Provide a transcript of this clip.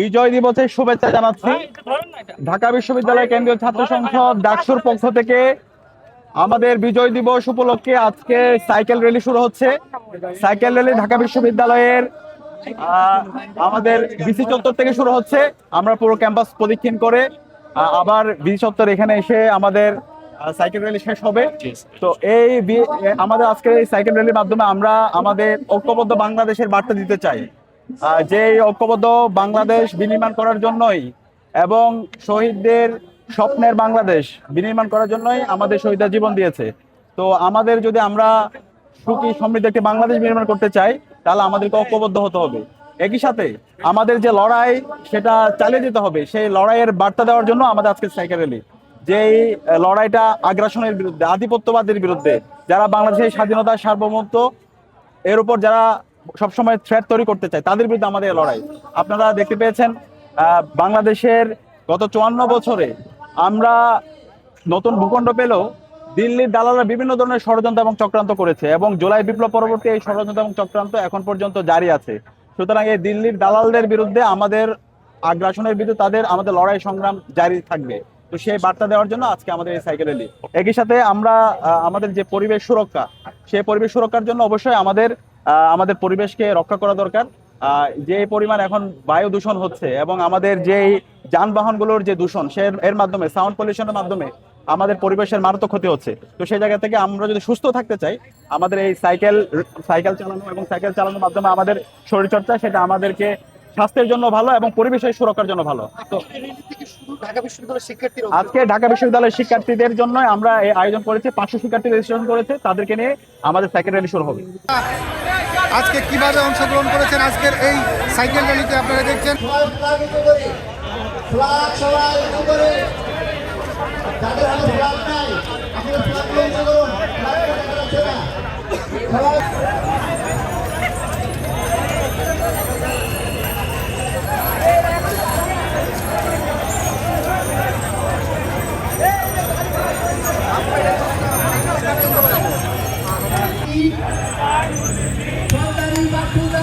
বিজয় দিবসের শুভেচ্ছা জানাচ্ছি। ঢাকা বিশ্ববিদ্যালয় কেন্দ্রীয় ছাত্র সংসদ ডাকসুর পক্ষ থেকে আমাদের বিজয় দিবস উপলক্ষে আজকে সাইকেল র্যালি শুরু হচ্ছে। সাইকেল র্যালি ঢাকা বিশ্ববিদ্যালয়ের আমাদের বিসি চত্বর থেকে শুরু হচ্ছে। আমরা পুরো ক্যাম্পাস প্রদক্ষিণ করে আবার বিসি চত্বর এখানে এসে আমাদের সাইকেল র্যালি শেষ হবে। তো এই আমাদের আজকের এই সাইকেল র্যালির মাধ্যমে আমরা আমাদের ঐক্যবদ্ধ বাংলাদেশের বার্তা দিতে চাই। যে ঐক্যবদ্ধ বাংলাদেশ বিনির্মাণ করার জন্যই এবং শহীদদের স্বপ্নের বাংলাদেশ বিনির্মাণ করার জন্যই আমাদের শহীদরা জীবন দিয়েছে। তো আমাদের যদি আমরা সুখী, সমৃদ্ধ একটি বাংলাদেশ নির্মাণ করতে চাই, তাহলে আমাদেরকে ঐক্যবদ্ধ হতে হবে। একই সাথে আমাদের যে লড়াই, সেটা চালিয়ে যেতে হবে। সেই লড়াইয়ের বার্তা দেওয়ার জন্য আমাদের আজকে সাইকেল র্যালি। যে লড়াইটা আগ্রাসনের বিরুদ্ধে, আধিপত্যবাদের বিরুদ্ধে, যারা বাংলাদেশের স্বাধীনতা সার্বভৌমত্ব, এর উপর যারা সবসময় থ্রেট তৈরি করতে চায়, তাদের বিরুদ্ধে আমাদের লড়াই। আপনারা দেখতে পেয়েছেন বাংলাদেশের গত চুয়ান্ন বছরে আমরা নতুন ভূখণ্ড পেলেও দিল্লির দালালরা বিভিন্ন ধরনের ষড়যন্ত্র এবং চক্রান্ত করেছে এবং জুলাই বিপ্লব পরবর্তী এই ষড়যন্ত্র এবং চক্রান্ত এখন পর্যন্ত জারি আছে। সুতরাং এই দিল্লির দালালদের বিরুদ্ধে আমাদের আগ্রাসনের বিরুদ্ধে তাদের আমাদের লড়াই সংগ্রাম জারি থাকবে। তো সেই বার্তা দেওয়ার জন্য আজকে আমাদের এই সাইকেল একই সাথে আমরা আমাদের যে পরিবেশ সুরক্ষা, সেই পরিবেশ সুরক্ষার জন্য অবশ্যই আমাদের আমাদের পরিবেশকে রক্ষা করা দরকার। যে পরিমাণ এখন বায়ু দূষণ হচ্ছে এবং আমাদের যে যানবাহনগুলোর যে দূষণ, সে এর মাধ্যমে সাউন্ড পলিউশনের মাধ্যমে আমাদের পরিবেশের মারাত্মক ক্ষতি হচ্ছে। তো সেই জায়গা থেকে আমরা যদি সুস্থ থাকতে চাই, আমাদের এই সাইকেল সাইকেল চালানো এবং সাইকেল চালানোর মাধ্যমে আমাদের শরীরচর্চা, সেটা আমাদেরকে স্বাস্থ্যের জন্য ভালো এবং পরিবেশের সুরক্ষার জন্য ভালো। তো ঢাকা বিশ্ববিদ্যালয়ের আজকে ঢাকা বিশ্ববিদ্যালয়ের শিক্ষার্থীদের জন্য আমরা এই আয়োজন করেছি পাঁচশো শিক্ষার্থী রেজিস্ট্রেশন করেছে তাদেরকে নিয়ে আমাদের সাইকেল র্যালি শুরু হবে। আজকে কীভাবে অংশগ্রহণ করেছেন? আজকের এই সাইকেল র্যালিতে আপনারা দেখছেন। ফ্ল্যাগ সবাই করে